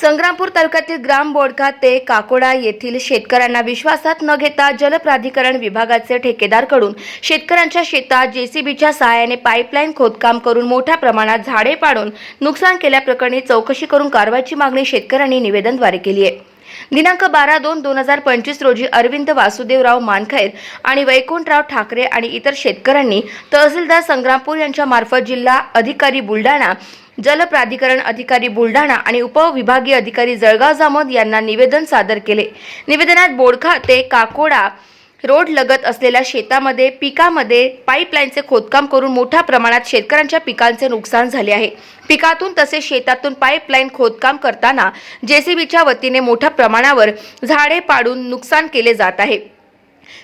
संग्रामपूर तालुक्यातील ग्राम बोडका ते काकोडा येथील शेतकऱ्यांना विश्वासात न घेता जलप्राधिकरण विभागाचे ठेकेदारकडून शेतकऱ्यांच्या शेतात जेसीबीच्या सहाय्याने पाईपलाईन खोदकाम करून मोठ्या प्रमाणात झाडे पाडून नुकसान केल्याप्रकरणी चौकशी करून कारवाईची मागणी शेतकऱ्यांनी निवेदनद्वारे केली आहे. दिनांक बारा दोन दोन हजार पंचवीस रोजी अरविंद वासुदेवराव मानखैर आणि वैकुंठराव ठाकरे आणि इतर शेतकऱ्यांनी तहसीलदार संग्रामपूर यांच्या मार्फत जिल्हा अधिकारी बुलढाणा जलप्राधिकरण अधिकारी बुलढाणा आणि उपविभागीय अधिकारी जळगाव जामोद यांना निवेदन सादर केले. निवेदनात बोडखा ते काकोडा रोड लगत असलेल्या शेतामध्ये पिकामध्ये पाईपलाईनचे खोदकाम करून मोठ्या प्रमाणात शेतकऱ्यांच्या पिकांचे नुकसान झाले आहे. पिकातून तसेच शेतातून पाईपलाईन खोदकाम करताना जेसीबीच्या वतीने मोठ्या प्रमाणावर झाडे पाडून नुकसान केले जात आहे.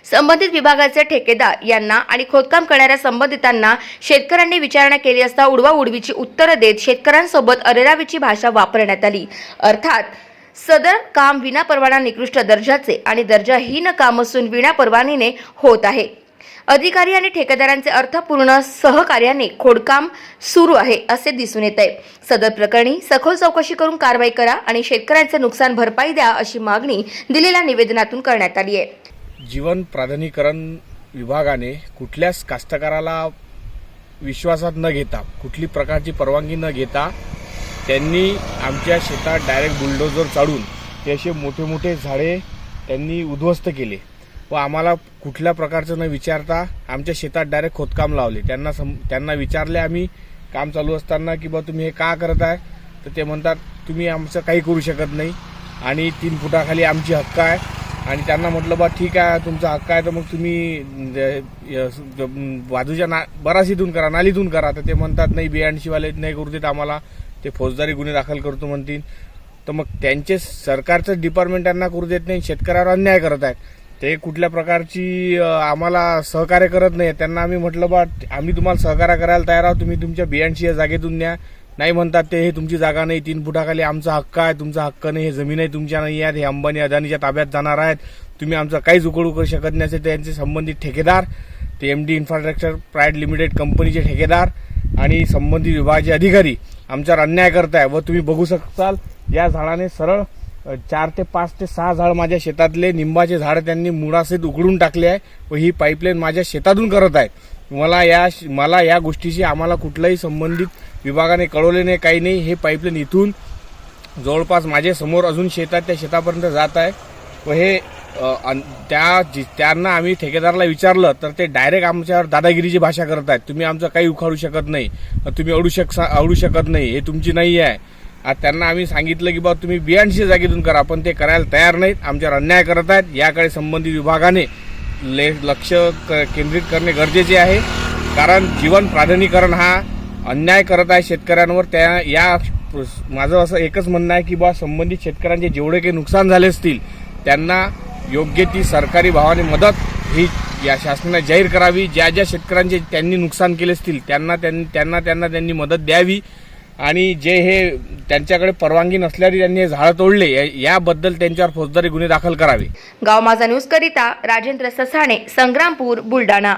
संबंधित विभागाचे ठेकेदार यांना आणि खोदकाम करणाऱ्या संबंधितांना शेतकऱ्यांनी विचारणा केली असता उडवा उडवीची उत्तरं देत शेतकऱ्यांसोबत अरेरावीची भाषा वापरण्यात आली. अर्थात सदर काम विनापरवाना निकृष्ट दर्जाचे आणि दर्जाहीन काम असून विनापरवानीने होत आहे. अधिकारी आणि ठेकेदारांचे अर्थपूर्ण सहकार्याने खोडकाम सुरू आहे असे दिसून येत आहे सदर प्रकरणी सखोल चौकशी करून कारवाई करा आणि शेतकऱ्यांचे नुकसान भरपाई द्या अशी मागणी दिलेल्या निवेदनातून करण्यात आली आहे. जीवन प्राधिकरण विभागाने कुठल्याच कास्तकाराला विश्वासात न घेता कुठली प्रकारची परवानगी न घेता त्यांनी आमच्या शेतात डायरेक्ट बुलडोजर चाडून ते असे मोठे मोठे झाडे त्यांनी उद्ध्वस्त केले व आम्हाला कुठल्या प्रकारचं न विचारता आमच्या शेतात डायरेक्ट खोदकाम लावले. त्यांना सम त्यांना विचारले आम्ही काम चालू असताना की बा तुम्ही हे का करत आहे? तर ते म्हणतात तुम्ही आमचं काही करू शकत नाही आणि तीन फुटाखाली आमची हक्क आहे. आणि त्यांना म्हटलं बा ठीक आहे तुमचा हक्क आहे तर मग तुम्ही बाजूच्या ना बराशीतून करा नालीतून करा. तर ते म्हणतात नाही बियाणशीवाले नाही करू देत आम्हाला. ते फौजदारी गुन्हे दाखल करतो म्हणतील. तर मग त्यांचे सरकारचं डिपार्टमेंट त्यांना करू देत नाही शेतकऱ्यावर अन्याय करत आहेत. ते कुठल्या प्रकारची आम्हाला सहकार्य करत नाही त्यांना आम्ही म्हटलं बा आम्ही तुम्हाला सहकार्य करायला तयार आहोत. तुम्ही तुमच्या बियांशी या जागेतून न्या. नाही म्हणतात ते हे तुमची जागा नाही तीन फुटाखाली आमचा हक्क आहे तुमचा हक्क नाही हे जमीन आहे तुमच्या नाही आहेत हे अंबानी अदानीच्या ताब्यात जाणार आहेत. तुम्ही आमचं काहीच उकळू करू शकत नाही असे त्यांचे संबंधित ठेकेदार ते M D infrastructure pride limited कंपनीचे ठेकेदार आणि संबंधित विभागाचे अधिकारी आमच्यावर अन्याय करताय. व तुम्ही बघू शकताल या झाडाने सरळ चार ते पाच ते सहा झाड माझ्या शेतातले निंबाचे झाड त्यांनी मुळासहित उघडून टाकले आहे व ही पाईपलाईन माझ्या शेतातून करत आहे मला या मला या गोष्टीशी आम्हाला कुठल्याही संबंधित विभागाने कळवले नाही काही नाही. हे पाईपलाईन इथून जवळपास माझ्यासमोर अजून शेतात त्या शेतापर्यंत जात आहे. व हे अन- त्या त्यांना आम्ही ठेकेदाराला विचारलं तर ते डायरेक्ट आमच्यावर दादागिरीची भाषा करत आहेत. तुम्ही आमचं काही उखाडू शकत नाही. तुम्ही अडू शक अडू शकत नाही. हे तुमची नाही आहे. त्यांना आम्ही सांगितलं की बाबा तुम्ही बियाणशी जागेतून करा पण ते करायला तयार नाहीत. आमच्यावर अन्याय करत आहेत. याकडे संबंधित विभागाने ले लक्ष क- केंद्रित करणे गरजेचे आहे. कारण जीवन प्राधिकरण हा अन्याय करत आहे शेतकऱ्यांवर. त्या या माझं असं एकच म्हणणं आहे की बा संबंधित शेतकऱ्यांचे जेवढे काही नुकसान झाले असतील त्यांना योग्य ती सरकारी भावाने मदत ही या शासनाने जाहीर करावी. ज्या ज्या शेतकऱ्यांचे त्यांनी नुकसान केले असतील त्यांना त्यां- त्यांना त्यांना त्यांनी मदत द्यावी. आणि जे हे त्यांच्याकडे परवानगी नसल्याने त्यांनी हे झाडं तोडले याबद्दल त्यांच्यावर फौजदारी गुन्हे दाखल करावे. गाव माझा न्यूज करिता राजेंद्र ससाणे संग्रामपूर बुलढाणा.